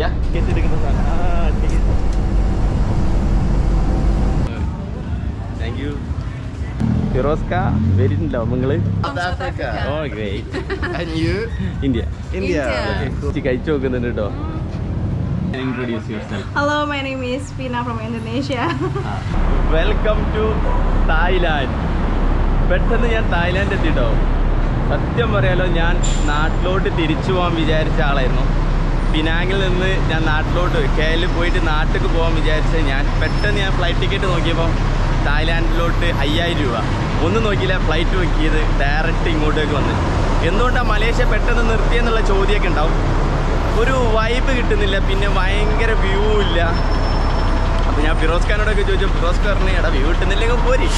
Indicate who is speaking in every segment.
Speaker 1: യാ ticket എടുക്കുന്ന സാധനം ആ ടിക്കറ്റ് താങ്ക് യു ഫിറോസ്ക വരുന്നുണ്ടോ നിങ്ങൾ
Speaker 2: South Africa.
Speaker 1: Oh great
Speaker 2: And you? India
Speaker 1: India. കഴിച്ചു നോക്കുന്നുണ്ട് കേട്ടോ introduce yourself
Speaker 3: Hello, my name is Pina from Indonesia.
Speaker 1: Welcome to Thailand പെട്ടെന്ന് ഞാൻ തായ്ലാൻഡ് എത്തിട്ടോ. സത്യം പറയാലോ ഞാൻ നാട്ടിലോട്ട് തിരിച്ചു പോകാൻ വിചാരിച്ച ആളായിരുന്നു. പിനാങ്ങിൽ നിന്ന് ഞാൻ നാട്ടിലോട്ട് കേരളിൽ പോയിട്ട് നാട്ടിലേക്ക് പോകാൻ വിചാരിച്ച ഞാൻ പെട്ടെന്ന് ഞാൻ ഫ്ലൈറ്റ് ടിക്കറ്റ് നോക്കിയപ്പോൾ തായ്ലാൻഡിലോട്ട് അയ്യായിരം രൂപ. ഒന്നും നോക്കിയില്ല ഫ്ലൈറ്റ് നോക്കിയത് ഡയറക്റ്റ് ഇങ്ങോട്ടേക്ക് വന്ന്. എന്തുകൊണ്ടാണ് മലേഷ്യ പെട്ടെന്ന് നിർത്തിയെന്നുള്ള ചോദ്യമൊക്കെ ഉണ്ടാവും. ഒരു വൈബ് കിട്ടുന്നില്ല പിന്നെ ഭയങ്കര വ്യൂ ഇല്ല. അപ്പോൾ ഞാൻ ഫിറോസ് ഖാനോടൊക്കെ ചോദിച്ചു ഫിറോസ് ഖാറിന് എടാ വ്യൂ കിട്ടുന്നില്ലെങ്കിൽ പോരി.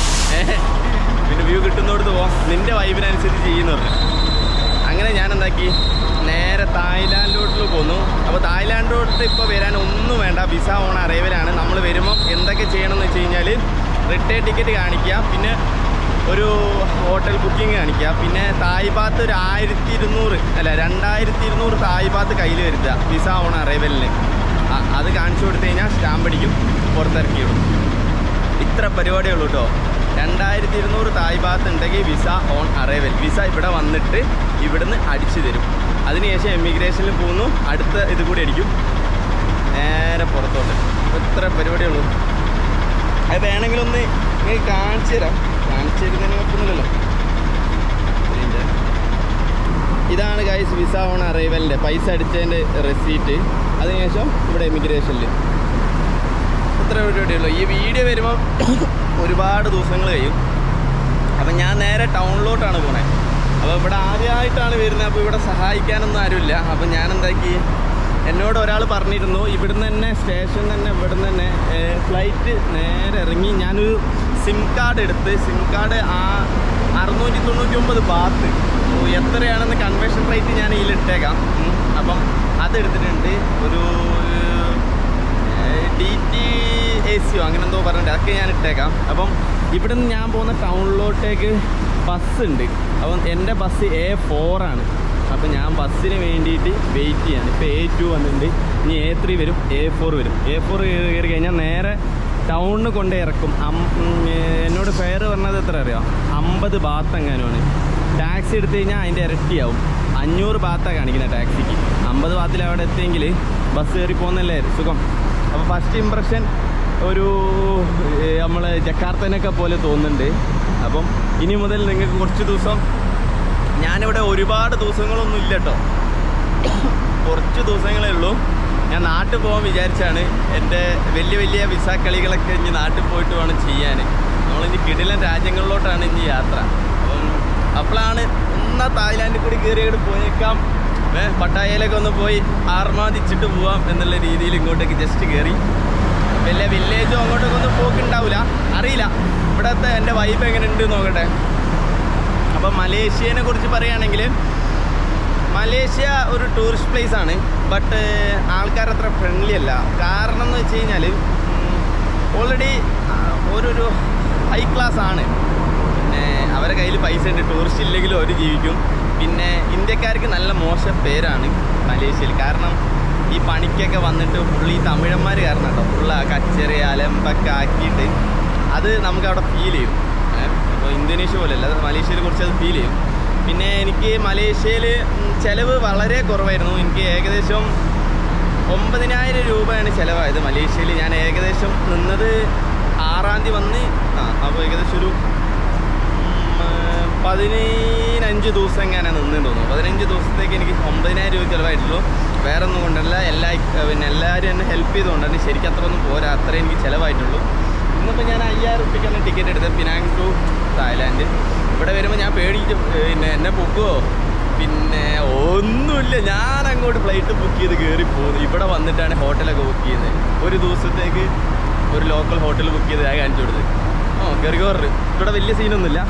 Speaker 1: പിന്നെ വ്യൂ കിട്ടുന്നിടത്ത് പോവാം നിന്റെ വൈബിനനുസരിച്ച് ചെയ്യുന്നു അങ്ങനെ ഞാൻ എന്താക്കി നേരെ തായ്ലാൻഡിലോട്ട് പോന്നു. അപ്പോൾ തായ്ലാൻഡിലോട്ട് ഇപ്പോൾ വരാൻ ഒന്നും വേണ്ട. വിസ ഓൺ അറൈവലാണ് നമ്മൾ വരുമ്പോൾ എന്തൊക്കെ ചെയ്യണമെന്ന് വെച്ച് കഴിഞ്ഞാൽ റിട്ടേൺ ടിക്കറ്റ് കാണിക്കുക. പിന്നെ ഒരു ഹോട്ടൽ ബുക്കിംഗ് കാണിക്കുക. പിന്നെ തായ് ഭാത്ത് ഒരു ആയിരത്തി ഇരുന്നൂറ് അല്ല രണ്ടായിരത്തി ഇരുന്നൂറ് തായ് ഭാത്ത് കയ്യിൽ വരുത്തുക. വിസ ഓൺ അറൈവലിന് അത് കാണിച്ചു കൊടുത്തു കഴിഞ്ഞാൽ സ്റ്റാമ്പ് അടിക്കും. പുറത്തിറക്കി വിടും ഇത്ര പരിപാടിയുള്ളൂ കേട്ടോ രണ്ടായിരത്തി ഇരുന്നൂറ് തായ് ഭാഗത്ത് ഉണ്ടെങ്കിൽ വിസ ഓൺ അറൈവൽ വിസ ഇവിടെ വന്നിട്ട് ഇവിടുന്ന് അടിച്ചു തരും. അതിനുശേഷം എമിഗ്രേഷനിൽ പോകുന്നു. അടുത്ത ഇത് കൂടി അടിക്കും. നേരെ പുറത്തോട്ട്. എത്ര ഇത്ര പരിപാടിയേ ഉള്ളൂ. അത് വേണമെങ്കിലൊന്ന് നിങ്ങൾക്ക് കാണിച്ചു തരാം. കാണിച്ചു തരുന്നതിന് കുഴപ്പമൊന്നുമില്ലല്ലോ. ഇതാണ് ഗൈസ് വിസ ഓൺ അറൈവലിന്റെ പൈസ അടിച്ചതിന്റെ റെസീറ്റ് അതിനുശേഷം ഇവിടെ എമിഗ്രേഷനിൽ ഇത്ര പരിപാടിയുള്ളൂ. ഈ വീഡിയോ വരുമ്പോൾ ഒരുപാട് ദിവസങ്ങൾ കഴിയും. അപ്പം ഞാൻ നേരെ ടൗണിലോട്ടാണ് പോണേ. അപ്പോൾ ഇവിടെ ആദ്യമായിട്ടാണ് വരുന്നത്. അപ്പോൾ ഇവിടെ സഹായിക്കാനൊന്നും ആരുമില്ല. അപ്പം ഞാൻ എന്താക്കി എന്നോട് ഒരാൾ പറഞ്ഞിരുന്നു. ഇവിടുന്ന് തന്നെ സ്റ്റേഷനിൽ തന്നെ ഇവിടുന്ന് തന്നെ ഫ്ലൈറ്റ് നേരെ ഇറങ്ങി. ഞാനൊരു സിം കാർഡ് എടുത്ത് സിം കാർഡ് ആ അറുന്നൂറ്റി തൊണ്ണൂറ്റി ഒമ്പത് ബാത്ത് എത്രയാണെന്ന് കൺവേർഷൻ റേറ്റ് ഞാൻ ഇതിലിട്ടേക്കാം. അപ്പം അതെടുത്തിട്ടുണ്ട്. ഒരു ഡി ടി എ സിയോ അങ്ങനെ എന്തോ പറഞ്ഞിട്ട് അതൊക്കെ ഞാൻ ഇട്ടേക്കാം. അപ്പം ഇവിടെ നിന്ന് ഞാൻ പോകുന്ന ടൗണിലോട്ടേക്ക് ബസ് ഉണ്ട് അപ്പം എന്റെ ബസ് എ ഫോറാണ് അപ്പം ഞാൻ ബസ്സിന് വേണ്ടിയിട്ട് വെയിറ്റ് ചെയ്യാണ് ഇപ്പോൾ എ ടു വന്നിട്ടുണ്ട്. ഇനി എ ത്രീ വരും എ ഫോർ വരും. എ ഫോർ കയറി കഴിഞ്ഞാൽ നേരെ ടൗണിൽ കൊണ്ട് ഇറക്കും. എന്നോട് ഫെയർ പറഞ്ഞത് എത്ര അറിയാം? അമ്പത് ബാത്ത് എങ്ങാനുമാണ് ടാക്സി എടുത്തു കഴിഞ്ഞാൽ അതിന്റെ ഇരട്ടിയാവും. അഞ്ഞൂറ് ബാത്താണ് കാണിക്കുന്നത് ടാക്സിക്ക്. അമ്പത് ബാത്തിൽ അവിടെ എത്തിയെങ്കിൽ ബസ് കയറി പോകുന്നല്ലേ? സുഖം. അപ്പോൾ ഫസ്റ്റ് ഇമ്പ്രഷൻ ഒരു നമ്മൾ ജക്കാർത്തനൊക്കെ പോലെ തോന്നുന്നുണ്ട്. അപ്പം ഇനി മുതൽ നിങ്ങൾക്ക് കുറച്ച് ദിവസം ഞാനിവിടെ ഒരുപാട് ദിവസങ്ങളൊന്നും ഇല്ല കേട്ടോ കുറച്ച് ദിവസങ്ങളേ ഉള്ളൂ. ഞാൻ നാട്ടിൽ പോകാൻ വിചാരിച്ചാണ്. എന്റെ വലിയ വലിയ വിസ കളികളൊക്കെ ഇനി നാട്ടിൽ പോയിട്ട് വേണം ചെയ്യാൻ നമ്മളിനി കിടിലൻ രാജ്യങ്ങളിലോട്ടാണ് ഇനി യാത്ര. അപ്പം അപ്പോഴാണ് ഒന്നാ തായ്ലാൻഡിൽ കൂടി കയറി പോയേക്കാം. പട്ടായയിലൊക്കെ ഒന്ന് പോയി ആർമാദിച്ചിട്ട് പോവാം എന്നുള്ള രീതിയിൽ ഇങ്ങോട്ടേക്ക് ജസ്റ്റ് കയറി വലിയ വില്ലേജോ അങ്ങോട്ടൊക്കെ ഒന്നും പോക്കുണ്ടാവില്ല അറിയില്ല. ഇവിടുത്തെ എന്റെ വൈബ് എങ്ങനെ ഉണ്ട് നോക്കട്ടെ. അപ്പം മലേഷ്യനെ കുറിച്ച് പറയുകയാണെങ്കിൽ മലേഷ്യ ഒരു ടൂറിസ്റ്റ് പ്ലേസ് ആണ്. ബട്ട് ആൾക്കാർ അത്ര ഫ്രണ്ട്ലി അല്ല. കാരണം എന്ന് വെച്ച് കഴിഞ്ഞാൽ ഓൾറെഡി ഓരോരു ഹൈ ക്ലാസ് ആണ്. പിന്നെ അവരെ കയ്യിൽ പൈസ ഉണ്ട്. ടൂറിസ്റ്റ് ഇല്ലെങ്കിലും അവർ ജീവിക്കും. പിന്നെ ഇന്ത്യക്കാർക്ക് നല്ല മോശം പേരാണ് മലേഷ്യയിൽ. കാരണം ഈ പണിക്കൊക്കെ വന്നിട്ട് ഫുള്ള് ഈ തമിഴന്മാർ കാരണം കേട്ടോ. ഫുള്ള് കച്ചറി അലമ്പൊക്കെ ആക്കിയിട്ട് അത് നമുക്ക് അവിടെ ഫീൽ ചെയ്യും. അപ്പോൾ ഇന്തോനേഷ്യ പോലെയല്ല മലേഷ്യയിൽ കുറച്ച് അത് ഫീൽ ചെയ്യും. പിന്നെ എനിക്ക് മലേഷ്യയിൽ ചിലവ് വളരെ കുറവായിരുന്നു. എനിക്ക് ഏകദേശം ഒമ്പതിനായിരം രൂപയാണ് ചിലവായത് മലേഷ്യയിൽ. ഞാൻ ഏകദേശം നിന്നത് ആറാം തീയതി വന്ന് ആ അപ്പോൾ ഏകദേശം ഒരു പതിനഞ്ച് ദിവസം എങ്ങനെ നിന്നു തോന്നുന്നു. പതിനഞ്ച് ദിവസത്തേക്ക് എനിക്ക് ഒമ്പതിനായിരം രൂപ ചിലവായിട്ടുള്ളൂ. വേറെ ഒന്നും കൊണ്ടല്ല എല്ലാ പിന്നെ എല്ലാവരും എന്നെ ഹെൽപ്പ് ചെയ്തുകൊണ്ട് തന്നെ ശരിക്കും അത്ര ഒന്നും പോരാ. അത്രേ എനിക്ക് ചിലവായിട്ടുള്ളൂ. ഇന്നിപ്പോൾ ഞാൻ അയ്യായിരം റുപ്യക്കാണ് ടിക്കറ്റ് എടുത്തത്. പിനാങ് ടു തായ്ലാൻഡ് ഇവിടെ വരുമ്പോൾ ഞാൻ പേടിച്ചു പിന്നെ എന്നെ പൊക്കുമോ പിന്നെ ഒന്നുമില്ല. ഞാൻ അങ്ങോട്ട് ഫ്ലൈറ്റ് ബുക്ക് ചെയ്ത് കയറി പോകുന്നു ഇവിടെ വന്നിട്ടാണ് ഹോട്ടലൊക്കെ ബുക്ക് ചെയ്യുന്നത്. ഒരു ദിവസത്തേക്ക് ഒരു ലോക്കൽ ഹോട്ടൽ ബുക്ക് ചെയ്ത് ഞാൻ കാണിച്ചു കൊടുത്തത്. ഓ കയറി കയറി ഇവിടെ വലിയ സീനൊന്നുമില്ല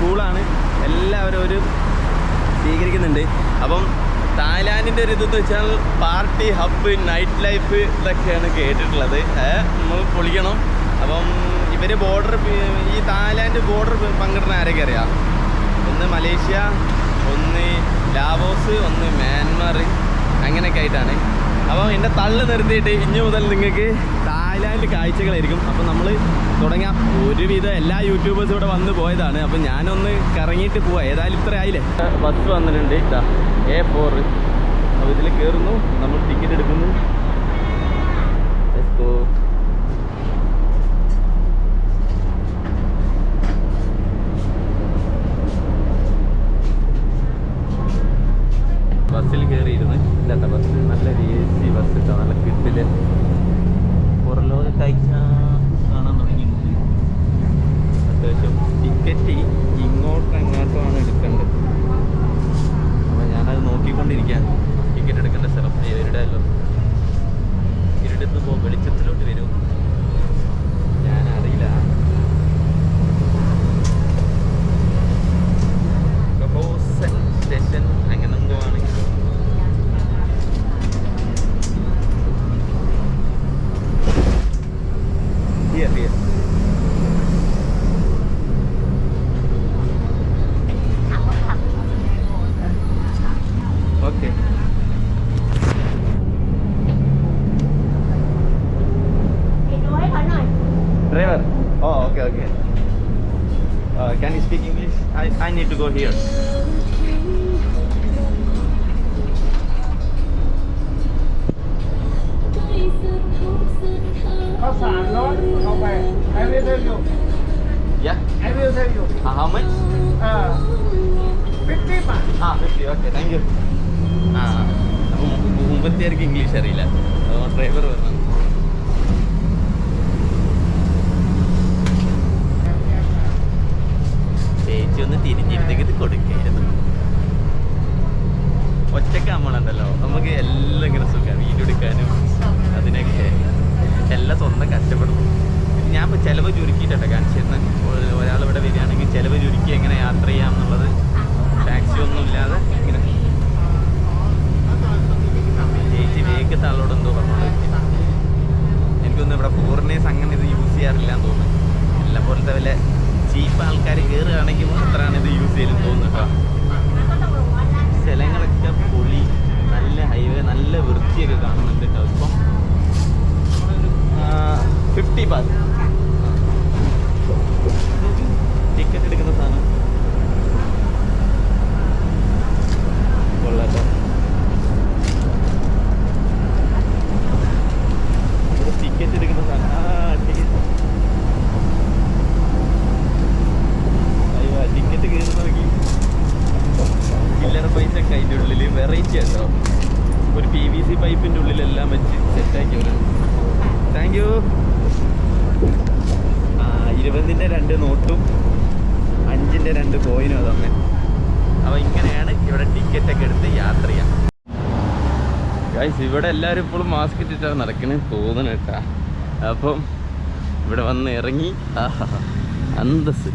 Speaker 1: കൂളാണ് എല്ലാവരും ഒരു സ്വീകരിക്കുന്നുണ്ട്. അപ്പം തായ്ലാൻഡിന്റെ ഒരു ഇതെന്ന് വെച്ചാൽ പാർട്ടി ഹബ്ബ് നൈറ്റ് ലൈഫ് ഇതൊക്കെയാണ് കേട്ടിട്ടുള്ളത്. നമ്മൾ പൊളിക്കണം. അപ്പം ഇവർ ബോർഡർ ഈ തായ്ലാൻഡ് ബോർഡർ പങ്കിടുന്ന ആരൊക്കെ അറിയാം? ഒന്ന് മലേഷ്യ ഒന്ന് ലാവോസ് ഒന്ന് മ്യാൻമാർ അങ്ങനെയൊക്കെ ആയിട്ടാണ്. അപ്പോൾ എന്റെ തള്ളു നിർത്തിയിട്ട് ഇനി മുതൽ നിങ്ങൾക്ക് തായ്ലാൻഡ് കാഴ്ചകളായിരിക്കും. അപ്പോൾ നമ്മൾ തുടങ്ങാം. ഒരുവിധം എല്ലാ യൂട്യൂബേഴ്സും ഇവിടെ വന്ന് പോയതാണ്. അപ്പോൾ ഞാനൊന്ന് കറങ്ങിയിട്ട് പോവാം. ഏതായാലും ഇത്ര ആയില്ലേ? ബസ് വന്നിട്ടുണ്ട്. ഇതാ എ ഫോർ അപ്പോൾ ഇതിൽ കയറുന്നു നമ്മൾ ടിക്കറ്റ് എടുക്കുന്നു. ബസ്സിൽ കയറിയിരുന്നു ഇല്ലാത്ത ബസ് നല്ല എ ഇട്ടോ നല്ല കിട്ടിൽ പുറലോക കാഴ്ച കാണാൻ തുടങ്ങിയിട്ടുണ്ട്. അത്യാവശ്യം ticket Uh, can you speak English? I, I need to go here.
Speaker 2: I will tell you.
Speaker 1: Yeah.
Speaker 2: I will tell you.
Speaker 1: Uh, how much?
Speaker 2: Uh, 50 baht.
Speaker 1: ആ ഫിഫ്റ്റി ഓക്കെ താങ്ക് യു ആ അപ്പോൾ മുമ്പത്തേർക്ക് English അറിയില്ല അപ്പോൾ driver പറഞ്ഞു തിരിഞ്ഞിരുന്നെങ്കിൽ കൊടുക്കായിരുന്നു. ഒറ്റയ്ക്ക് അമ്മണുണ്ടല്ലോ നമുക്ക് എല്ലാം ഇങ്ങനെ സുഖമാണ് വീട് എടുക്കാനും അതിനൊക്കെ. എല്ലാം സ്വന്തം കഷ്ടപ്പെടുന്നു ഞാൻ ഇപ്പോൾ ചിലവ് ചുരുക്കിയിട്ടോ കാണിച്ചിരുന്ന. ഒരാൾ ഇവിടെ വരികയാണെങ്കിൽ ചിലവ് ചുരുക്കി എങ്ങനെ യാത്ര ചെയ്യാം എന്നുള്ളത് ടാക്സി ഒന്നും ഇല്ലാതെ ഇങ്ങനെ. ചേച്ചി വേഗത്തെ ആളോട് എന്തോ പറഞ്ഞോളൂ. എനിക്കൊന്നും ഇവിടെ ഫോറിനേഴ്സ് അങ്ങനെ ഇത് യൂസ് ചെയ്യാറില്ല എന്ന് തോന്നുന്നു. എല്ലാം പോലത്തെ വല്ല ചീപ്പ് ആൾക്കാർ കയറുകയാണെങ്കിൽ മാത്രമാണ് ഇത് യൂസ് ചെയ്യലും തോന്നുക കേട്ടോ സ്ഥലങ്ങളൊക്കെ പൊളി നല്ല ഹൈവേ നല്ല വൃത്തിയൊക്കെ കാണുന്നുണ്ട് കേട്ടോ ഇപ്പം ഫിഫ്റ്റി ബാത്ത് ടിക്കറ്റ് എടുക്കുന്ന സാധനം. കൊള്ളാട്ടോ ടിക്കറ്റ് എടുക്കുന്ന സാധനം ആ ടിക്കറ്റ് അയ്യോ ടിക്കറ്റ് കയറി നോക്കി ചില്ലറ പൈസ ഒക്കെ അതിന്റെ ഉള്ളിൽ വെറൈറ്റി ആട്ടോ ഒരു പി വി സി പൈപ്പിന്റെ ഉള്ളിലെല്ലാം വെച്ച് സെറ്റാക്കി വരും താങ്ക് യു ആ ഇരുപതിന്റെ രണ്ട് നോട്ടും അഞ്ചിന്റെ രണ്ട് കോയിനും അതങ്ങനെ അപ്പോൾ ഇങ്ങനെയാണ് ഇവിടെ ടിക്കറ്റൊക്കെ എടുത്ത് യാത്ര ചെയ്യാം. ഗൈസ് ഇവിടെ എല്ലാവരും ഇപ്പോഴും മാസ്ക് ഇട്ടിട്ടാണ് നടക്കുന്നത് തോന്നണം കേട്ടാ. അപ്പം ഇവിടെ വന്ന് ഇറങ്ങി അന്തസ്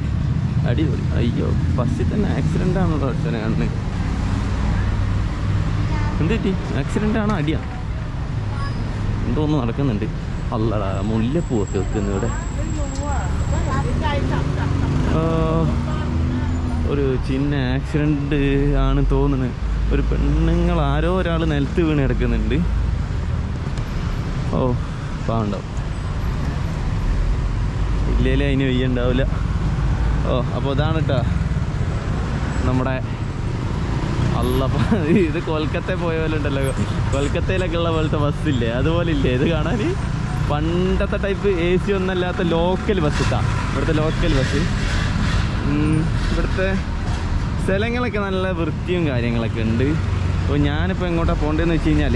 Speaker 1: അടിപൊളി. അയ്യോ ബസ്സിൽ തന്നെ ആക്സിഡന്റ് ആണല്ലോ അച്ഛനെ കാണുന്നത് എന്ത് പറ്റി ആക്സിഡന്റ് അടിയാ? എന്തോ ഒന്ന് നടക്കുന്നുണ്ട്. അല്ലടാ മുല്ലപ്പൂവൊക്കെ വെക്കുന്നു ഇവിടെ. ഒരു ചിന്ന ആക്സിഡന്റ് ആണ് തോന്നുന്നത്. ഒരു പെണ്ണുങ്ങൾ ആരോ ഒരാൾ നിലത്ത് വീണ് കിടക്കുന്നുണ്ട്. ഓ പാവുണ്ടാവും ഇല്ലേലേ അതിന് വയ്യുണ്ടാവില്ല ഓ അപ്പോൾ ഇതാണ് കേട്ടോ നമ്മുടെ അല്ലപ്പ ഇത് കൊൽക്കത്ത പോയ പോലെ ഉണ്ടല്ലോ. കൊൽക്കത്തയിലൊക്കെ ഉള്ള പോലത്തെ ബസ്സില്ലേ അതുപോലെ ഇല്ലേ? ഇത് കാണാൻ? പണ്ടത്തെ ടൈപ്പ് എ സി ഒന്നല്ലാത്ത ലോക്കൽ ബസ് ഇട്ടാ ഇവിടുത്തെ ലോക്കൽ ബസ് ഇവിടുത്തെ സ്ഥലങ്ങളൊക്കെ നല്ല വൃത്തിയും കാര്യങ്ങളൊക്കെ ഉണ്ട്. അപ്പോൾ ഞാനിപ്പോൾ എങ്ങോട്ടാണ് പോകേണ്ടതെന്ന് വെച്ച് കഴിഞ്ഞാൽ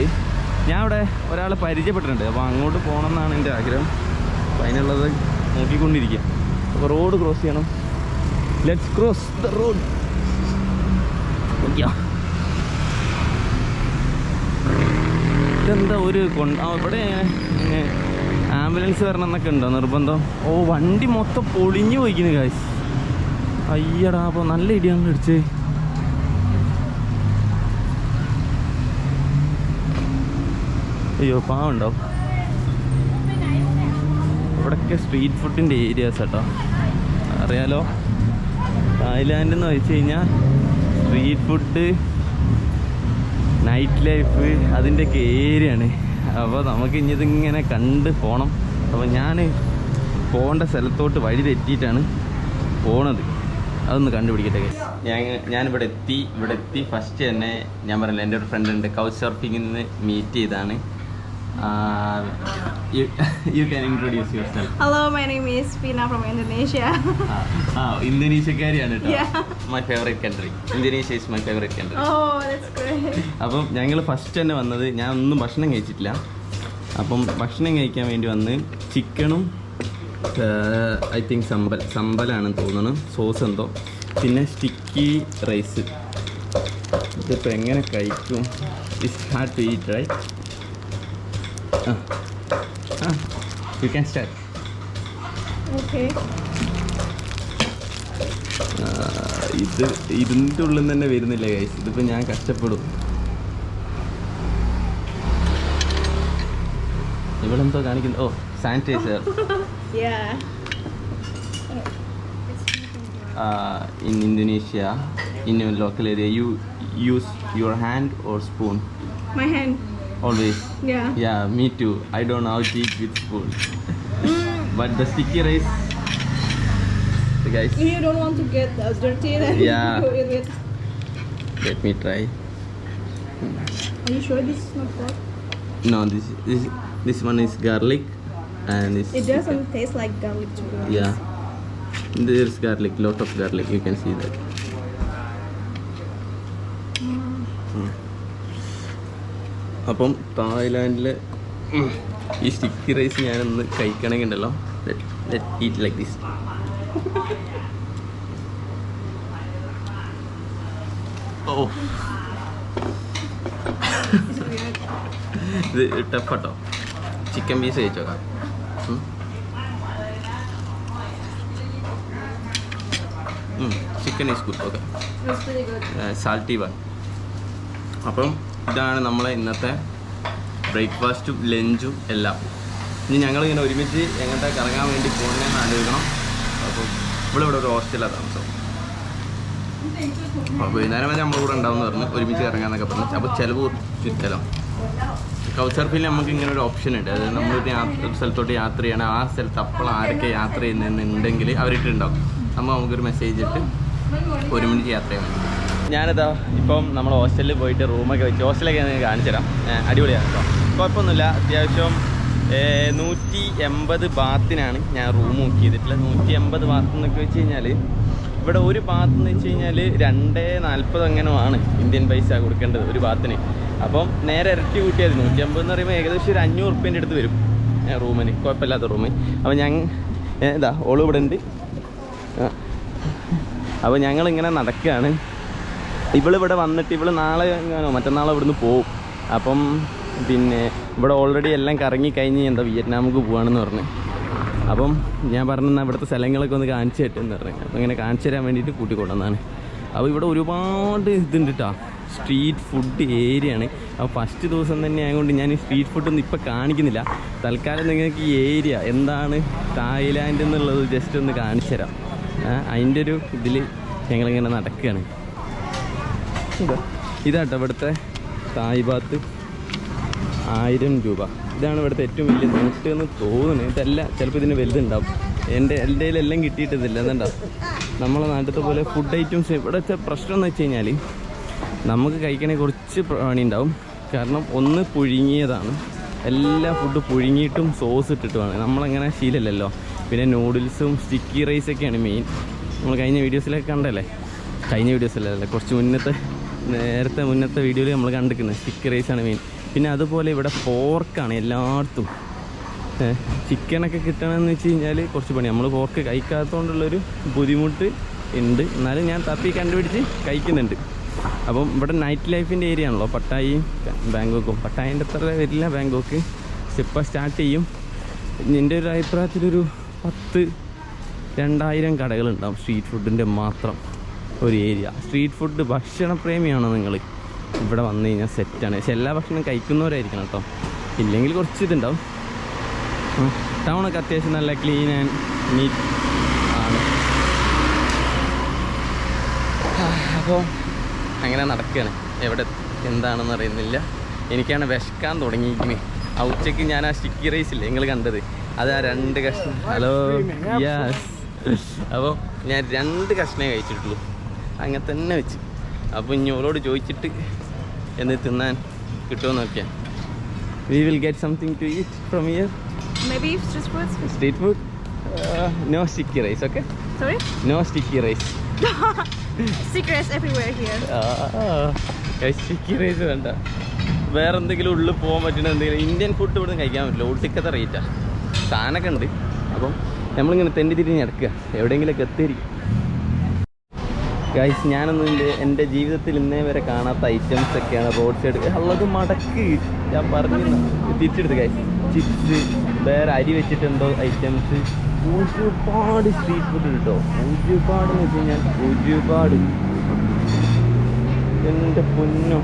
Speaker 1: ഞാൻ അവിടെ ഒരാളെ പരിചയപ്പെട്ടിട്ടുണ്ട്. അപ്പോൾ അങ്ങോട്ട് പോകണം എന്നാണ് എന്റെ ആഗ്രഹം. അപ്പോൾ അതിനുള്ളത് നോക്കിക്കൊണ്ടിരിക്കുക അപ്പോൾ റോഡ് ക്രോസ് ചെയ്യണം. ലെറ്റ്സ് ക്രോസ് ദ റോഡ് നോക്കിയാ ഇതെന്താ ഒരു കൊണ്ട് ഇവിടെ ആംബുലൻസ് വരണം എന്നൊക്കെ ഉണ്ടോ നിർബന്ധം? ഓ വണ്ടി മൊത്തം പൊളിഞ്ഞു പോയിക്കുന്നു കാശ് അയ്യടാ അപ്പോൾ നല്ല ഇടിയാണ് ഇടിച്ചേ അയ്യോ പാവുണ്ടാവും ഇവിടൊക്കെ സ്ട്രീറ്റ് ഫുഡിന്റെ ഏരിയാസ് കേട്ടോ അറിയാലോ? തായ്ലാൻഡ് എന്ന് വെച്ച് കഴിഞ്ഞാൽ സ്ട്രീറ്റ് ഫുഡ് നൈറ്റ് ലൈഫ് അതിന്റെയൊക്കെ ഏരിയയാണ്. അപ്പോൾ നമുക്ക് ഇനി ഇതിങ്ങനെ കണ്ട് പോകണം അപ്പോൾ ഞാൻ പോകേണ്ട സ്ഥലത്തോട്ട് വഴി തെറ്റിയിട്ടാണ് പോണത്. അതൊന്ന് കണ്ടുപിടിക്കട്ടെ. ഞാൻ ഞാനിവിടെ എത്തി. ഇവിടെ എത്തി. ഫസ്റ്റ് തന്നെ ഞാൻ പറഞ്ഞില്ല എന്റെ ഒരു ഫ്രണ്ട് ഉണ്ട്. കൗച്ച് സർഫിങ്ങിൽ നിന്ന് മീറ്റ് ചെയ്താണ് you can introduce yourself
Speaker 3: Hello, my name is Vina from Indonesia.
Speaker 1: ആ ഇന്തോനേഷ്യക്കാരിയാണ് കേട്ടോ
Speaker 3: Yeah.
Speaker 1: My favourite country Indonesia is my favourite country
Speaker 3: oh, that's great.
Speaker 1: അപ്പം ഞങ്ങൾ ഫസ്റ്റ് തന്നെ വന്നത് ഞാൻ ഒന്നും ഭക്ഷണം കഴിച്ചിട്ടില്ല. അപ്പം ഭക്ഷണം കഴിക്കാൻ വേണ്ടി വന്ന് ചിക്കണും ഐ തിങ്ക് സമ്പൽ സമ്പലാണെന്ന് തോന്നുന്നു സോസ് എന്തോ. പിന്നെ സ്റ്റിക്കി റൈസ് ഇതിപ്പോൾ എങ്ങനെ കഴിക്കും? It's hard to eat right ആ. You can start.
Speaker 3: Okay.
Speaker 1: ഇത് ഇതിന്റെ ഉള്ളിൽ നിന്ന് തന്നെ വരുന്നില്ല ഗൈസ് ഇതിപ്പോൾ ഞാൻ കഷ്ടപ്പെടും. ഇവളെന്തോ കാണിക്കുന്നു. ഓ
Speaker 3: sanitiser
Speaker 1: in Indonesia in your local area you use your hand or spoon
Speaker 3: my hand.
Speaker 1: always.
Speaker 3: Yeah.
Speaker 1: Yeah, me too. I don't know how to eat with spoon. Mm. but the sticky
Speaker 3: rice, the guys. You don't want to get as dirty. Then
Speaker 1: yeah.
Speaker 3: You eat it.
Speaker 1: Let me try.
Speaker 3: Are you sure this is not pork?
Speaker 1: No, this this this one is garlic, and it's.
Speaker 3: It doesn't taste like garlic to be honest.
Speaker 1: Yeah. There's garlic, lot of garlic. You can see that. അപ്പം തായ്ലാൻഡിലെ ഈ sticky rice ഞാനൊന്ന് കഴിക്കണമെങ്കിൽ ഉണ്ടല്ലോ. Eat like
Speaker 3: this oh.
Speaker 1: ഇത് ടഫട്ടോ chicken piece കഴിച്ചോക്കാം.
Speaker 3: Chicken is good
Speaker 1: okay. Salty one അപ്പം ഇതാണ് നമ്മളെ ഇന്നത്തെ ബ്രേക്ക്ഫാസ്റ്റും ലഞ്ചും എല്ലാം. ഇനി ഞങ്ങളിങ്ങനെ ഒരുമിച്ച് എങ്ങനത്തെ കറങ്ങാൻ വേണ്ടി പോകണമെന്ന് ആലോചിക്കണം. അപ്പോൾ ഇവിടെ ഒരു ഹോസ്റ്റലാണ് താമസം. അപ്പോൾ വൈകുന്നേരം വരെ നമ്മളിവിടെ ഉണ്ടാവുമെന്ന് പറഞ്ഞു. ഒരുമിച്ച് ഇറങ്ങാന്നൊക്കെ പറഞ്ഞു. അപ്പോൾ ചിലവ് ചുറ്റലോ. കൗസർഫിൽ നമുക്ക് ഇങ്ങനെ ഒരു ഓപ്ഷൻ ഉണ്ട്. അതായത് നമ്മളൊരു യാത്ര സ്ഥലത്തോട്ട് യാത്ര ചെയ്യണം. ആ സ്ഥലത്ത് അപ്പോൾ ആരൊക്കെ യാത്ര ചെയ്യുന്നുണ്ടെങ്കിൽ അവരിട്ടുണ്ടാവും നമ്മൾ നമുക്കൊരു മെസ്സേജ് ഇട്ട് ഒരു മിനിറ്റ് യാത്ര ചെയ്യാൻ വേണ്ടി. ഞാനിതാ ഇപ്പം നമ്മൾ ഹോസ്റ്റലിൽ പോയിട്ട് റൂമൊക്കെ വെച്ച് ഹോസ്റ്റലൊക്കെ ഞാൻ കാണിച്ചു തരാം അടിപൊളിയാണ് കേട്ടോ കുഴപ്പമൊന്നുമില്ല. അത്യാവശ്യം നൂറ്റി എൺപത് ബാത്തിനാണ് ഞാൻ റൂം ബുക്ക് ചെയ്തിട്ടുള്ളത്. നൂറ്റി എൺപത് ബാത്ത് എന്നൊക്കെ വെച്ച് കഴിഞ്ഞാൽ ഇവിടെ ഒരു ബാത്ത് എന്ന് വെച്ച് കഴിഞ്ഞാൽ രണ്ട് നാൽപ്പത് അങ്ങനെയാണ് ഇന്ത്യൻ പൈസ കൊടുക്കേണ്ടത് ഒരു ബാത്തിന്. അപ്പം നേരെ ഇരട്ടി കൂട്ടിയാൽ മതി. നൂറ്റി അമ്പത് എന്ന് പറയുമ്പോൾ ഏകദേശം ഒരു അഞ്ഞൂറ് റുപ്യേന്റെ അടുത്ത് വരും റൂമിന്. കുഴപ്പമില്ലാത്ത റൂമ്. അപ്പം ഞങ്ങൾ ഇതാ ഓൾ ഇവിടെ ഉണ്ട്. അപ്പോൾ ഞങ്ങളിങ്ങനെ നടക്കുകയാണ്. ഇവളിവിടെ വന്നിട്ട് ഇവൾ നാളെ എങ്ങാനോ മറ്റന്നാളെ ഇവിടുന്ന് പോവും. അപ്പം പിന്നെ ഇവിടെ ഓൾറെഡി എല്ലാം കറങ്ങി കഴിഞ്ഞ് എന്താ വിയറ്റ്നാമുക്ക് പോവാണെന്ന് പറഞ്ഞു. അപ്പം ഞാൻ പറഞ്ഞാൽ ഇവിടുത്തെ സ്ഥലങ്ങളൊക്കെ ഒന്ന് കാണിച്ചു തട്ടെന്ന് പറഞ്ഞു. അപ്പം ഇങ്ങനെ കാണിച്ചു തരാൻ വേണ്ടിയിട്ട് കൂട്ടിക്കൊണ്ടുവന്നാണ് അപ്പോൾ ഇവിടെ ഒരുപാട് ഇതുണ്ട് കേട്ടോ സ്ട്രീറ്റ് ഫുഡ് ഏരിയ ആണ്. അപ്പോൾ ഫസ്റ്റ് ദിവസം തന്നെ ആയതുകൊണ്ട് ഞാൻ സ്ട്രീറ്റ് ഫുഡൊന്നും ഇപ്പോൾ കാണിക്കുന്നില്ല. തൽക്കാലം നിങ്ങൾക്ക് ഈ ഏരിയ എന്താണ് തായ്ലാൻഡ് എന്നുള്ളത് ജസ്റ്റ് ഒന്ന് കാണിച്ചു തരാം. അതിന്റെ ഒരു ഇതിൽ ഞങ്ങളിങ്ങനെ നടക്കുകയാണ് ഇതാ ഇതാട്ടോ ഇവിടുത്തെ തായ്ബാത്ത്. ആയിരം രൂപ. ഇതാണ് ഇവിടുത്തെ ഏറ്റവും വലിയ നോട്ട് എന്ന് തോന്നുന്നു. ഇതല്ല ചിലപ്പോൾ ഇതിന് വലുതുണ്ടാവും. എന്റെ എന്റെ എല്ലാം കിട്ടിയിട്ടില്ല എന്താ നമ്മളെ നാട്ടിലത്തെ പോലെ ഫുഡ് ഐറ്റംസ് ഇവിടുത്തെ പ്രശ്നം എന്ന് വെച്ച് കഴിഞ്ഞാൽ നമുക്ക് കഴിക്കണേ കുറച്ച് പണി ഉണ്ടാവും കാരണം ഒന്ന് പുഴുങ്ങിയതാണ്. എല്ലാ ഫുഡ് പുഴുങ്ങിയിട്ടും സോസ് ഇട്ടിട്ടുമാണ്. നമ്മളങ്ങനെ ശീലമല്ലല്ലോ പിന്നെ നൂഡിൽസും സ്റ്റിക്കി റൈസൊക്കെയാണ് മെയിൻ നമ്മൾ കഴിഞ്ഞ വീഡിയോസിലൊക്കെ കണ്ടല്ലേ? കഴിഞ്ഞ വീഡിയോസിലല്ലേ കുറച്ച് മുന്നത്തെ നേരത്തെ മുന്നത്തെ വീഡിയോയിൽ നമ്മൾ കണ്ടിരിക്കുന്നത് ചിക്കൻ റൈസ് ആണ് മെയിൻ പിന്നെ അതുപോലെ ഇവിടെ പോർക്കാണ് എല്ലായിടത്തും. ചിക്കനൊക്കെ കിട്ടണമെന്ന് വെച്ച് കഴിഞ്ഞാൽ കുറച്ച് പണി നമ്മൾ പോർക്ക് കഴിക്കാത്തതുകൊണ്ടുള്ളൊരു ബുദ്ധിമുട്ട് ഉണ്ട്. എന്നാലും ഞാൻ തപ്പി കണ്ടുപിടിച്ച് കഴിക്കുന്നുണ്ട്. അപ്പം ഇവിടെ നൈറ്റ് ലൈഫിന്റെ ഏരിയ ആണല്ലോ. പട്ടായി ബാങ്കോക്കും. പട്ടായിന്റെ അത്ര വരില്ല ബാങ്കോക്ക്. ഇപ്പം സ്റ്റാർട്ട് ചെയ്യും. എന്റെ ഒരു അഭിപ്രായത്തിലൊരു പത്ത് രണ്ടായിരം കടകളുണ്ടാവും സ്ട്രീറ്റ് ഫുഡിന്റെ മാത്രം. ഒരു ഏരിയ. സ്ട്രീറ്റ് ഫുഡ് ഭക്ഷണപ്രേമിയാണോ നിങ്ങൾ ഇവിടെ വന്നു കഴിഞ്ഞാൽ സെറ്റാണ് പക്ഷെ എല്ലാ ഭക്ഷണം കഴിക്കുന്നവരായിരിക്കണം കേട്ടോ ഇല്ലെങ്കിൽ കുറച്ച് ഇതുണ്ടാവും. ടൗണൊക്കെ അത്യാവശ്യം നല്ല ക്ലീൻ ആൻഡ് നീറ്റ് ആണ്. അപ്പോൾ അങ്ങനെ നടക്കുകയാണ് എവിടെ എന്താണെന്ന് അറിയുന്നില്ല. എനിക്കാണ് വിശക്കാൻ തുടങ്ങിയിരിക്കുന്നത് ആ ഉച്ചയ്ക്ക് ഞാൻ ആ സ്റ്റിക്കി റൈസ് ഇല്ലേ? നിങ്ങൾ കണ്ടത്? അത് ആ രണ്ട് കഷ്ണം. ഹലോ യാസ് അപ്പോൾ ഞാൻ രണ്ട് കഷ്ണേ കഴിച്ചിട്ടുള്ളൂ. അങ്ങനെ തന്നെ വെച്ച്. അപ്പോൾ ഇനി ഓളോട് ചോദിച്ചിട്ട് എന്ന് തിന്നാൻ കിട്ടുമോ നോക്കിയാൽ
Speaker 3: we will get something
Speaker 1: to eat from here. Street food
Speaker 3: no
Speaker 1: sticky rice okay
Speaker 3: no sticky rice.
Speaker 1: Sticky rice വേണ്ട. വേറെ എന്തെങ്കിലും ഉള്ളിൽ പോകാൻ പറ്റുന്ന എന്തെങ്കിലും ഇന്ത്യൻ ഫുഡ് ഇവിടെ നിന്ന് കഴിക്കാൻ പറ്റില്ല. ഒട്ടിക്കത്തെ റേറ്റാണ് സാധനമൊക്കെ ഉണ്ട്. അപ്പം നമ്മളിങ്ങനെ തെണ്ടി തിരിഞ്ഞ് നടക്കുക. എവിടെയെങ്കിലൊക്കെ എത്തിയിരിക്കും. ഗൈസ് ഞാനൊന്നും എന്റെ ജീവിതത്തിൽ ഇന്നേ വരെ കാണാത്ത ഐറ്റംസ് ഒക്കെയാണ് റോഡ് സൈഡ് ഉള്ളത് മടക്ക്. ഞാൻ പറഞ്ഞു. തിരിച്ചെടുത്ത് ഗൈസ് ചിപ്സ് വേറെ അരി വെച്ചിട്ടുണ്ടോ ഐറ്റംസ് ഒരുപാട് സ്ട്രീറ്റ് ഫുഡ് കിട്ടോ ഒരുപാട് എന്ന് വെച്ച് കഴിഞ്ഞാൽ ഒരുപാട്. എന്റെ പൊന്നോ.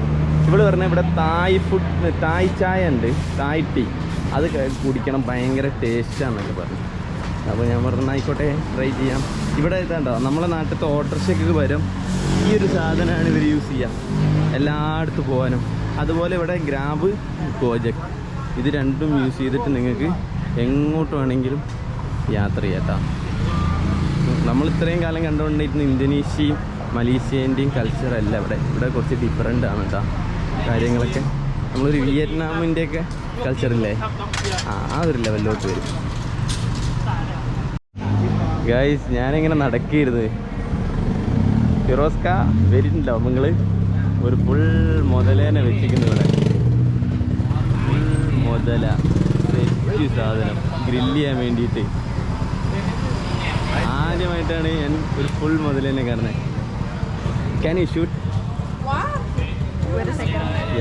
Speaker 1: ഇവിടെ പറഞ്ഞാൽ ഇവിടെ തായ് ഫുഡ് തായ് ചായ ഉണ്ട്. തായ് ടീ അത് കുടിക്കണം. ഭയങ്കര ടേസ്റ്റാണെന്നൊക്കെ പറഞ്ഞു. അപ്പോൾ ഞാൻ പറഞ്ഞു ആയിക്കോട്ടെ ട്രൈ ചെയ്യാം. ഇവിടെ ഇതാണ്ടോ നമ്മളെ നാട്ടിലത്തെ ഓട്ടോറിക്ഷയ്ക്ക് വരും ഈ ഒരു സാധനമാണ് ഇവർ യൂസ് ചെയ്യുക എല്ലായിടത്തും പോകാനും. അതുപോലെ ഇവിടെ ഗ്രാബ് ഗോജക് ഇത് രണ്ടും യൂസ് ചെയ്തിട്ട് നിങ്ങൾക്ക് എങ്ങോട്ട് വേണമെങ്കിലും യാത്ര ചെയ്യാം നമ്മൾ ഇത്രയും കാലം കണ്ടുകൊണ്ടിരുന്ന ഇന്തോനേഷ്യയും മലേഷ്യന്റെയും കൾച്ചറല്ല ഇവിടെ. ഇവിടെ കുറച്ച് ഡിഫറെന്റ് ആണ് കേട്ടോ കാര്യങ്ങളൊക്കെ. നമ്മളൊരു വിയറ്റ്നാമിന്റെയൊക്കെ കൾച്ചറില്ലേ ആ ഒരു ലെവലിലോട്ട് വരും. ഗൈസ് ഞാനിങ്ങനെ നടക്കിയിരുന്നു ഫിറോസ്ക വരുന്നുണ്ടോ നിങ്ങൾ ഒരു ഫുൾ മുതലേനെ വെച്ചിരിക്കുന്നു ഇവിടെ. ഫുൾ മുതല. സെറ്റ് സാധനം. ഗ്രില്ല് ചെയ്യാൻ വേണ്ടിയിട്ട് ആദ്യമായിട്ടാണ് ഞാൻ ഒരു ഫുൾ മുതലേനെ കാണുന്നത് ക്യാൻ യു ഷൂട്ട്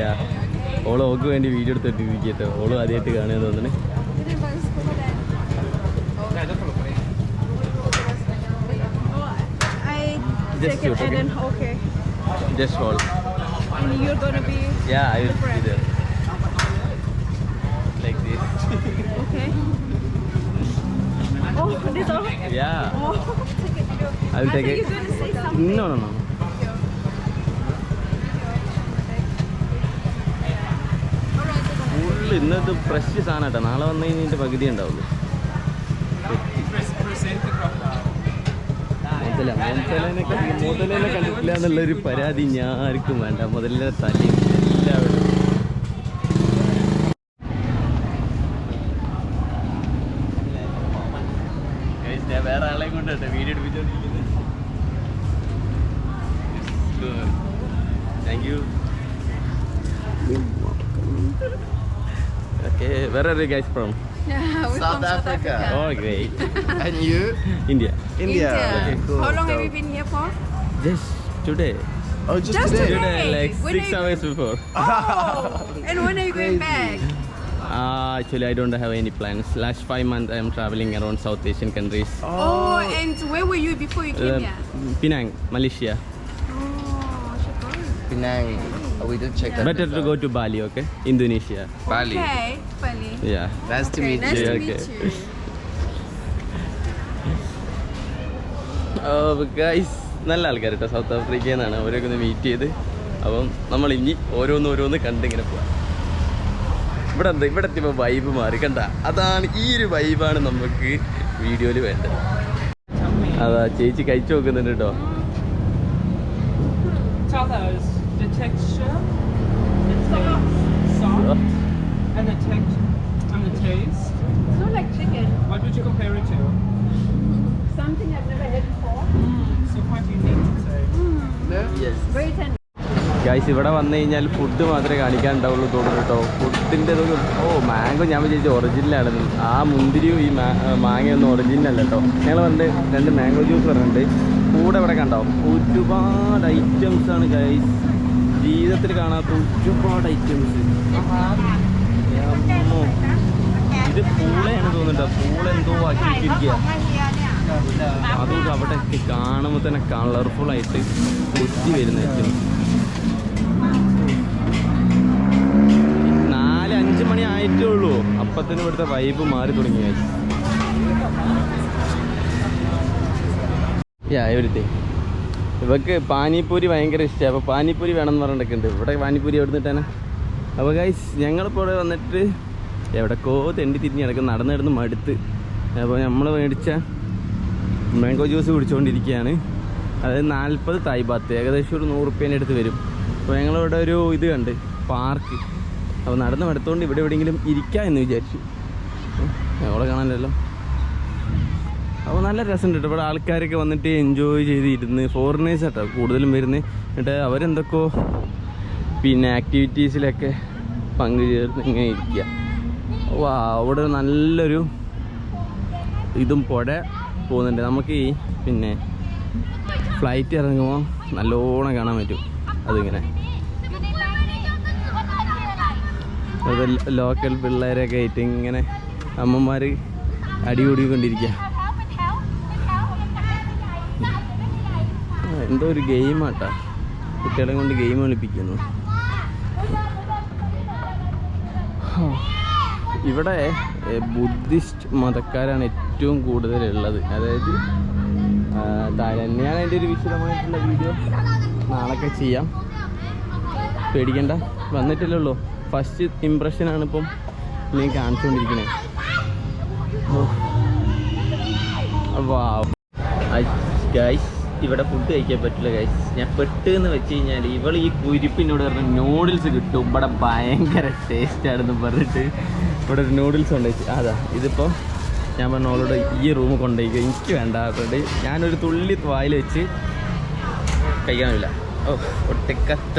Speaker 1: യാ ഓൾ ഓക്ക് വേണ്ടി വീഡിയോ എടുത്തിട്ടിരിക്കട്ടോ ഓൾ ആദ്യമായിട്ട് കാണുക തോന്നുന്നു
Speaker 3: Oh, I
Speaker 1: Just
Speaker 3: take it
Speaker 1: okay?
Speaker 3: and then okay.
Speaker 1: Just hold.
Speaker 3: And you're gonna be
Speaker 1: Yeah, I will
Speaker 3: be
Speaker 1: there. Like this.
Speaker 3: okay. Oh, this all.
Speaker 1: Yeah.
Speaker 3: Oh.
Speaker 1: I will take
Speaker 3: I
Speaker 1: it.
Speaker 3: you're gonna say something.
Speaker 1: No, no, no. ഇന്നത്തെ fresh സാധനം കേട്ടോ നാളെ വന്നു കഴിഞ്ഞാൽ പകുതി ഉണ്ടാവുള്ളൂ മുതല. മുതലേനെ മുതലേനെ കണ്ടിട്ടില്ല എന്നുള്ളൊരു പരാതി ഞാൻ ആർക്കും വേണ്ട. മുതലിനെ തലയും എല്ലാവരും. വേറെ ആളെയും കൊണ്ടുണ്ട് വീഡിയോ എടുപ്പിച്ചോണ്ടിരിക്കുന്നത് താങ്ക് യു ഓക്കെ വേറെ ഒരു guys from
Speaker 3: Yeah,
Speaker 4: South, Africa.
Speaker 3: Africa.
Speaker 1: Oh, great.
Speaker 4: and you?
Speaker 1: India.
Speaker 4: India. India. Okay, cool.
Speaker 3: How long so,
Speaker 4: have
Speaker 3: you been here for?
Speaker 1: Just today.
Speaker 4: Oh, just,
Speaker 3: just
Speaker 4: today.
Speaker 3: today?
Speaker 1: Like
Speaker 3: when six
Speaker 1: hours before.
Speaker 3: Oh, and when are you going back?
Speaker 1: Uh, actually, I don't have any plans. Last five months, I am traveling around South Asian countries.
Speaker 3: Oh, oh and where were you before you came
Speaker 1: uh,
Speaker 3: here?
Speaker 1: Penang, Malaysia.
Speaker 3: Oh,
Speaker 4: Penang. Oh, we didn't check that.
Speaker 1: Better to go to Bali, okay? Indonesia.
Speaker 4: Bali.
Speaker 3: Okay, Bali.
Speaker 1: Yeah.
Speaker 4: Nice to meet
Speaker 3: nice
Speaker 4: you.
Speaker 3: to
Speaker 1: Okay.
Speaker 3: meet you.
Speaker 1: Guys നല്ല ആൾക്കാർ കേട്ടോ south ആഫ്രിക്കയിൽ നിന്നാണ് അവരൊക്കെ ഒന്ന് meet ചെയ്ത് അപ്പം നമ്മൾ ഇനി ഓരോന്ന് ഓരോന്ന് കണ്ടിങ്ങനെ പോവാം ഇവിടെ എന്താ ഇവിടെ എത്തിയപ്പോൾ വൈബ് മാറി കണ്ട അതാണ് ഈ ഒരു വൈബാണ് നമുക്ക് വീഡിയോയിൽ വേണ്ടത് അതാ ചേച്ചി കഴിച്ചു നോക്കുന്നുണ്ട് കേട്ടോ
Speaker 5: texture, the taste, soft, and the texture and the taste.
Speaker 3: It's not like chicken.
Speaker 5: What would you compare it to?
Speaker 3: Something I've never had before.
Speaker 5: So quite unique to say.
Speaker 3: Very tender.
Speaker 1: Guys ഇവിടെ വന്നു കഴിഞ്ഞാൽ food മാത്രമേ കാണിക്കാൻ ഉണ്ടാവുള്ളൂ തോന്നുന്നു കേട്ടോ ഫുഡിന്റെ ഓ mango ഞാൻ വിചാരിച്ചു ഒറിജിനലാണ് ആ മുന്തിരിയും ഈ മാങ്ങയൊന്നും ഒറിജിനൽ അല്ല കേട്ടോ ഞങ്ങൾ വന്നിട്ട് രണ്ട് മാംഗോ ജ്യൂസ് പറഞ്ഞിട്ടുണ്ട് കൂടെ ഇവിടെ കണ്ടോ ഒരുപാട് ഐറ്റംസ് ആണ് ഗൈസ് ജീവിതത്തിൽ കാണാത്ത ഒരുപാട് ഐറ്റംസ് ഇത് പൂളയാണ് തോന്നുന്നുണ്ടോ. പൂള എന്തോ ആക്കി വെച്ചിരിക്കുക അതും അവിടെ കാണുമ്പോൾ തന്നെ കളർഫുൾ ആയിട്ട് കൊത്തി വരുന്ന ഐറ്റംസ് നാല് അഞ്ച് മണി ആയിട്ടേ ഉള്ളൂ. അപ്പത്തിന് ഇവിടുത്തെ വൈബ് മാറി തുടങ്ങിയായി. യാ എവരിത്തിങ് ഇവക്ക് പാനിപ്പൂരി ഭയങ്കര ഇഷ്ടമാണ് അപ്പോൾ പാനിപ്പൂരി വേണമെന്ന് പറഞ്ഞിട്ടുണ്ട് ഇവിടെ പാനിപ്പൂരി എവിടെ നിന്നിട്ടാണ്? അപ്പോൾ ഗൈസ് ഞങ്ങളിപ്പോൾ ഇവിടെ വന്നിട്ട് എവിടെക്കോ തെണ്ടി തിരിഞ്ഞ് കിടക്കും നടന്ന് നടന്ന് മടുത്ത്. അപ്പോൾ നമ്മൾ മേടിച്ച മാംഗോ ജ്യൂസ് കുടിച്ചുകൊണ്ടിരിക്കുകയാണ് അതായത് നാൽപ്പത് തായ്പാത്ത് ഏകദേശം ഒരു നൂറ് റുപ്യേന്റെ അടുത്ത് വരും. അപ്പോൾ ഞങ്ങളിവിടെ ഒരു ഇത് കണ്ട് പാർക്ക് അപ്പോൾ നടന്ന് മടുത്തുകൊണ്ട് ഇവിടെ എവിടെയെങ്കിലും ഇരിക്കാം എന്ന് വിചാരിച്ചു. ഞങ്ങളെ കാണാനല്ലോ അപ്പോൾ നല്ല രസമുണ്ട് കേട്ടോ ഇവിടെ ആൾക്കാരൊക്കെ വന്നിട്ട് എൻജോയ് ചെയ്തിരുന്ന്. ഫോറിനേഴ്സ് കേട്ടോ കൂടുതലും വരുന്നത് എന്നിട്ട് അവരെന്തൊക്കെയോ പിന്നെ ആക്ടിവിറ്റീസിലൊക്കെ പങ്കുചേർന്ന് ഇങ്ങനെ ഇരിക്കുക വാ അവിടെ നല്ലൊരു ഇതും പുഴ പോകുന്നുണ്ട്. നമുക്ക് ഈ പിന്നെ ഫ്ലൈറ്റ് ഇറങ്ങുമ്പോൾ നല്ലോണം കാണാൻ പറ്റും. അതിങ്ങനെ. അത് ലോക്കൽ പിള്ളേരൊക്കെ ആയിട്ട് ഇങ്ങനെ അമ്മമാർ അടികൂടിക്കൊണ്ടിരിക്കുക എന്തോ ഒരു ഗെയിമാട്ടാ കുട്ടികളെ കൊണ്ട് ഗെയിം കളിപ്പിക്കുന്നു. ഇവിടെ ബുദ്ധിസ്റ്റ് മതക്കാരാണ് ഏറ്റവും കൂടുതലുള്ളത്. അതായത് തന്നെയാണ് അതിന്റെ ഒരു വിശദമായിട്ടുള്ള വീഡിയോ നാളൊക്കെ ചെയ്യാം. പേടിക്കണ്ട. വന്നിട്ടില്ലല്ലോ ഫസ്റ്റ് ഇമ്പ്രഷനാണ് ഇപ്പം നീ കാണിച്ചുകൊണ്ടിരിക്കുന്നത് വാ ഗൈസ് ഇവിടെ ഫുഡ് കഴിക്കാൻ പറ്റില്ല ഗൈസ് ഞാൻ പെട്ടെന്ന് വെച്ച് കഴിഞ്ഞാൽ ഇവൾ ഈ കുരിപ്പിനോട് പറഞ്ഞ നൂഡിൽസ് കിട്ടും. ഇവിടെ ഭയങ്കര ടേസ്റ്റ് ആണെന്ന് പറഞ്ഞിട്ട് ഇവിടെ ഒരു നൂഡിൽസ് കൊണ്ടുപോയി അതാ ഇതിപ്പോൾ ഞാൻ പറഞ്ഞ അവളോട് ഈ റൂം കൊണ്ടുപോയി എനിക്ക് വേണ്ട പറഞ്ഞിട്ട് ഞാനൊരു തുള്ളി വായിൽ വെച്ച് കഴിക്കാനില്ല ഓ ഒട്ടിക്കത്ത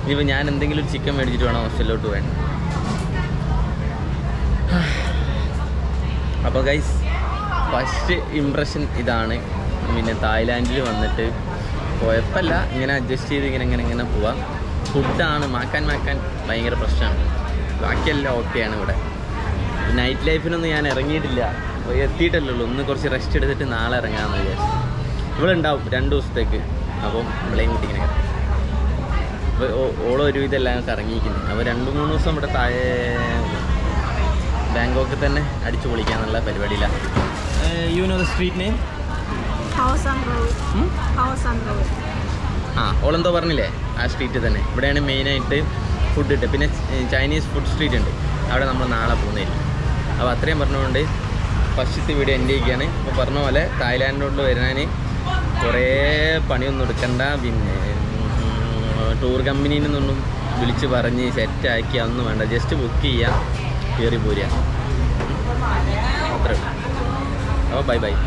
Speaker 1: ഇനിയിപ്പോൾ ഞാൻ എന്തെങ്കിലും ഒരു ചിക്കൻ മേടിച്ചിട്ട് വേണം ഹോസ്റ്റലിലോട്ട് വേണം അപ്പോൾ ഗൈസ് ഫസ്റ്റ് ഇംപ്രഷൻ ഇതാണ്. പിന്നെ തായ്ലാൻഡിൽ വന്നിട്ട് കുഴപ്പമില്ല ഇങ്ങനെ അഡ്ജസ്റ്റ് ചെയ്ത് ഇങ്ങനെ ഇങ്ങനെ ഇങ്ങനെ പോവാം. ഫുഡാണ് മാക്കാൻ മാക്കാൻ ഭയങ്കര പ്രശ്നമാണ്. ബാക്കിയെല്ലാം ഓക്കെയാണ് ഇവിടെ. നൈറ്റ് ലൈഫിനൊന്നും ഞാൻ ഇറങ്ങിയിട്ടില്ല. അപ്പോൾ എത്തിയിട്ടല്ലേ ഉള്ളൂ. ഒന്ന് കുറച്ച് റെസ്റ്റ് എടുത്തിട്ട് നാളെ ഇറങ്ങാമെന്ന് വിചാരിച്ചു. ഇവിടെ ഉണ്ടാവും രണ്ട് ദിവസത്തേക്ക്. അപ്പം ഇവിടെയും കൂട്ടി ഇങ്ങനെ അപ്പോൾ ഓളോ ഒരുവിധം എല്ലാം ഇറങ്ങിയിരിക്കുന്നു അപ്പോൾ രണ്ട് മൂന്ന് ദിവസം ഇവിടെ താഴെ ബാങ്കോക്കിൽ തന്നെ അടിച്ചു പൊളിക്കാന്നുള്ള പരിപാടിയിലാണ് you
Speaker 3: know the street name
Speaker 1: ആ ഓളെന്തോ പറഞ്ഞില്ലേ? ആ സ്ട്രീറ്റ് തന്നെ. ഇവിടെയാണ് മെയിനായിട്ട് ഫുഡ് കിട്ടുക. പിന്നെ ചൈനീസ് ഫുഡ് സ്ട്രീറ്റ് ഉണ്ട്. അവിടെ നമ്മൾ നാളെ പോകുന്നതായിരിക്കും. അപ്പോൾ അത്രയും പറഞ്ഞുകൊണ്ട് ഫസ്റ്റത്തെ വീഡിയോ എന്റെ ഒക്കെയാണ് അപ്പോൾ പറഞ്ഞ പോലെ തായ്ലാൻഡിലോട്ട് വരാൻ കുറേ പണിയൊന്നും എടുക്കണ്ട. പിന്നെ ടൂർ കമ്പനിയിൽ നിന്നൊന്നും വിളിച്ച് പറഞ്ഞ് സെറ്റാക്കി അതൊന്നും വേണ്ട. ജസ്റ്റ് ബുക്ക് ചെയ്യാം. കയറി പോരുക. അത്രേ അപ്പോൾ ബൈ ബൈ